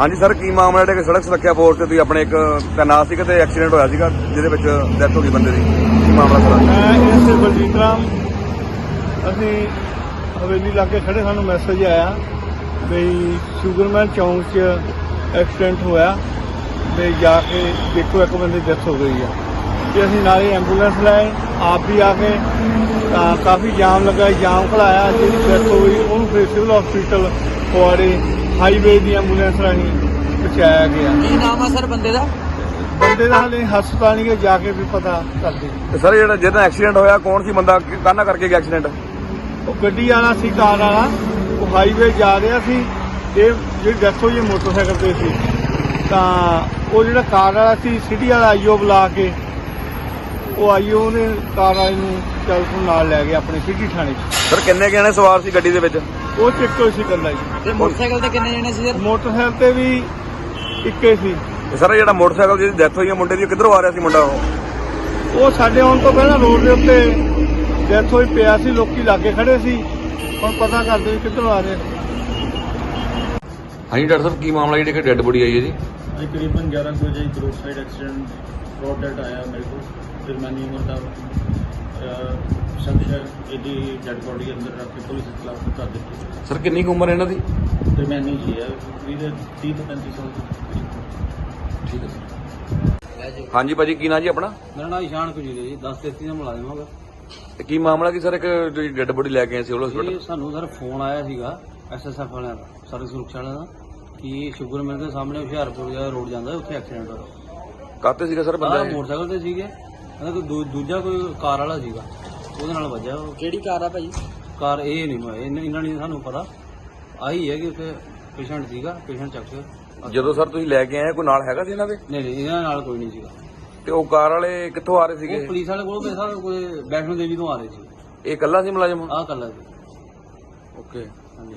ਹਾਂਜੀ, ਸਰ, ਕੀ ਮਾਮਲਾ ਜਿਹੜਾ ਕਿ ਸੜਕ ਸੁਰੱਖਿਆ ਫੋਰਸ ਤੇ ਤੁਸੀਂ ਆਪਣੇ ਇੱਕ ਤੈਨਾਤ ਸੀਗੇ ਤੇ ਐਕਸੀਡੈਂਟ ਹੋਇਆ ਸੀਗਾ, ਜਿਹਦੇ ਵਿੱਚ ਡੈਥ ਹੋ ਗਈ ਬੰਦੇ ਦੀ? ਕੀ ਮਾਮਲਾ ਸਰ? ਮੈਂ ਇਸੇ ਬਲਜੀਤ ਰਾਮ। ਅਸੀਂ ਹਵੇਲੀ ਲਾਗੇ ਖੜੇ ਸਾਨੂੰ ਮੈਸੇਜ ਆਇਆ ਵੀ ਸ਼ੂਗਰਮੈਨ ਚੌਂਕ 'ਚ ਐਕਸੀਡੈਂਟ ਹੋਇਆ ਤੇ ਜਾ ਕੇ ਦੇਖੋ ਇੱਕ ਬੰਦੇ ਦੀ ਡੈਥ ਹੋ ਗਈ ਆ। ਤੇ ਅਸੀਂ ਨਾਲੇ ਐਂਬੂਲੈਂਸ ਲਾਏ, ਆਪ ਵੀ ਆ ਕੇ, ਤਾਂ ਕਾਫੀ ਜਾਮ ਲੱਗਾ, ਜਾਮ ਖਲਾਇਆ ਜਿਹਦੀ ਡੈਥ ਹੋਈ ਉਹਨੂੰ ਫਿਰ ਸਿਵਲ ਹਸਪੀਟਲ ਫੁਆੜੇ ਹਾਈਵੇ ਦੀ ਐਂਬੂਲੈਂਸ ਰਾਹੀਂ ਪਹੁੰਚਾਇਆ ਗਿਆ। ਕੀ ਨਾਮ ਆ ਸਰ ਬੰਦੇ ਦਾ? ਬੰਦੇ ਦਾ ਹਲੇ ਹਸਪਤਾਲ ਨਹੀਂ ਗਏ ਜਾ ਕੇ ਵੀ ਪਤਾ ਕਰਦੇ। ਤੇ ਸਰ ਜਿਹੜਾ ਜਿਹਦਾ ਐਕਸੀਡੈਂਟ ਹੋਇਆ ਕੌਣ ਸੀ ਬੰਦਾ? ਕਾਹਨਾ ਕਰਕੇ ਗਿਆ ਐਕਸੀਡੈਂਟ? ਉਹ ਗੱਡੀ ਵਾਲਾ ਸੀ ਕਾਰ ਵਾਲਾ। ਉਹ ਹਾਈਵੇ ਜਾ ਰਿਹਾ ਸੀ। ਇਹ ਜਿਹੜੀ ਡੈਥ ਹੋਈ ਮੋਟਰਸਾਈਕਲ ਤੇ ਸੀ। ਤਾਂ ਉਹ ਜਿਹੜਾ ਕਾਰ ਵਾਲਾ ਸੀ ਸਿਟੀ ਵਾਲਾ ਆਈਓ ਬੁਲਾ ਕੇ ਉਹ ਆਈਓ ਨੇ ਕਾਰ ਵਾਲੇ ਨੂੰ ਚੱਲ ਤੋਂ ਨਾਲ ਲੈ ਗਿਆ ਆਪਣੇ ਸਿਟੀ ਥਾਣੇ 'ਚ। ਸਰ ਕਿੰਨੇ ਜਣੇ ਸਵਾਰ ਸੀ ਗੱਡੀ ਦੇ ਵਿੱਚ? ਉਹ ਚੱਕੋ ਸੀ ਕੱਲਾ ਜੀ ਤੇ ਮੋਟਰਸਾਈਕਲ ਤੇ ਕਿੰਨੇ ਜਣੇ ਸੀ ਸਰ? ਮੋਟਰਸਾਈਕਲ ਤੇ ਵੀ ਇੱਕੇ ਸੀ। ਤੇ ਸਰ ਜਿਹੜਾ ਮੋਟਰਸਾਈਕਲ ਜਿਹਦੀ ਡੈਥ ਹੋਈ ਹੈ ਮੁੰਡੇ ਦੀ ਉਹ ਕਿੱਧਰੋਂ ਆ ਰਿਹਾ ਸੀ ਮੁੰਡਾ ਉਹ? ਉਹ ਸਾਡੇ ਆਉਣ ਤੋਂ ਪਹਿਲਾਂ ਰੋਡ ਦੇ ਉੱਤੇ ਡੈਥ ਹੋਈ ਪਿਆ ਸੀ ਲੋਕੀ ਲਾਗੇ ਖੜੇ ਸੀ। ਹੁਣ ਪਤਾ ਕਰਦੇ ਵੀ ਕਿੱਧਰੋਂ ਆ ਰਹੇ ਹਾਂਜੀ ਡਾਕਟਰ ਸਾਹਿਬ ਕੀ ਮਾਮਲਾ ਜਿਹੜੀ ਕਿ ਡੈੱਡ ਬੋਡੀ ਆਈ ਹੈ ਜੀ? ਅੱਜ ਕਰੀਬਨ 11 ਕੁ ਵਜੇ ਇੱਕ road side accident road dead ਆਇਆ ਮੇਰੇ ਕੋਲ ਜਰਮਨੀ ਉਮਰ ਦਾ ਅਹ, ਸ਼ਖਸ ਹੈ ਇਹਦੀ ਡੈਡ ਬੋਡੀ ਅੰਦਰ ਰੱਖ ਕੇ ਪੁਲਿਸ ਇਤਲਾਹ ਕਰ ਦਿੱਤੀ। ਸਰ ਕਿੰਨੀ ਕੁ ਉਮਰ ਹੈ ਇਹਨਾਂ ਦੀ? ਜਰਮਨੀ ਜੀ ਹੈ ਵੀ 30 ਤੋਂ 35 ਸਾਲ ਦੀ ਠੀਕ ਹੈ ਹਾਂਜੀ ਭਾਜੀ ਕੀ ਨਾਂ ਜੀ ਆਪਣਾ? ਮੇਰਾ ਨਾਮ ਇਸ਼ਾਨ ਕੁਜੀਰੇ ਜੀ 10 33 ਦਾ ਮੁਲਾਜ਼ਮ ਹਾਂ ਤੇ ਕੀ ਮਾਮਲਾ ਕੀ ਸਰ ਇੱਕ ਜਿਹੜੀ ਡੈੱਡ ਬੋਡੀ ਲੈ ਕੇ ਆਏ ਸੀ ਉਹ ਹਸਪੀਟਲ ਇਹ ਸਾਨੂੰ ਸਰ ਫੋਨ ਆਇਆ ਸੀਗਾ ਐਸਐਸਐਫ ਵਾਲਿਆਂ ਦਾ ਸਰਵਿਸ ਸੁਰੱਖਿਆ ਵਾਲਿਆਂ ਦਾ ਕਿ ਸ਼ੂਗਰ ਮਿਲ ਦੇ ਸਾਹਮਣੇ ਹੁਸ਼ਿਆਰਪੁਰ ਦਾ ਰੋਡ ਜਾਂਦਾ ਉੱਥੇ ਐਕਸੀਡੈਂਟ ਹੋਇਆ। ਕਾਤੇ ਸੀਗਾ ਸਰ ਬੰਦਾ ਇਹ? ਮੋਟਰਸਾਈਕਲ ਤੇ ਸੀਗੇ। ਕਹਿੰਦਾ ਕੋਈ ਦੂ- ਦੂਜਾ ਕੋਈ ਕਾਰ ਵਾਲਾ ਸੀਗਾ ਉਹਦੇ ਨਾਲ ਵੱਜਿਆ ਉਹ। ਕਿਹੜੀ ਕਾਰ ਆ ਭਾਈ? ਕਾਰ ਇਹ ਨਹੀਂ ਹੋਇਆ ਇਹਨਾਂ ਇਹਨਾਂ ਨੇ ਸਾਨੂੰ ਪਤਾ। ਆਹੀ ਹੈ ਕਿ ਉੱਥੇ ਪੇਸ਼ੈਂਟ ਸੀਗਾ ਪੇਸ਼ੈਂਟ ਚੱਕ ਕੇ ਜਦੋਂ ਸਰ ਤੁਸੀਂ ਲੈ ਕੇ ਆਏ ਕੋਈ ਨਾਲ ਹੈਗਾ ਸੀ ਇਹਨਾਂ ਦੇ? ਨਹੀਂ ਨਹੀਂ ਇਹਨਾਂ ਨਾਲ ਕੋਈ ਨਹੀਂ ਸੀਗਾ। ਤੇ ਉਹ ਕਾਰ ਵਾਲੇ ਕਿੱਥੋਂ ਆ ਰਹੇ ਉਹ ਸੀਗੇ ਪੁਲਿਸ ਵਾਲੇ ਕੋਲ ਪੈਸਾ ਕੋਈ ਵੈਸ਼ਨੋ ਦੇਵੀ ਤੋਂ ਆ ਰਹੇ ਸੀ। ਇਹ ਇਕੱਲਾ ਸੀ ਮੁਲਾਜ਼ਮ? ਆਹ ਕੱਲਾ ਸੀ। ਓਕੇ। ਹਾਂਜੀ।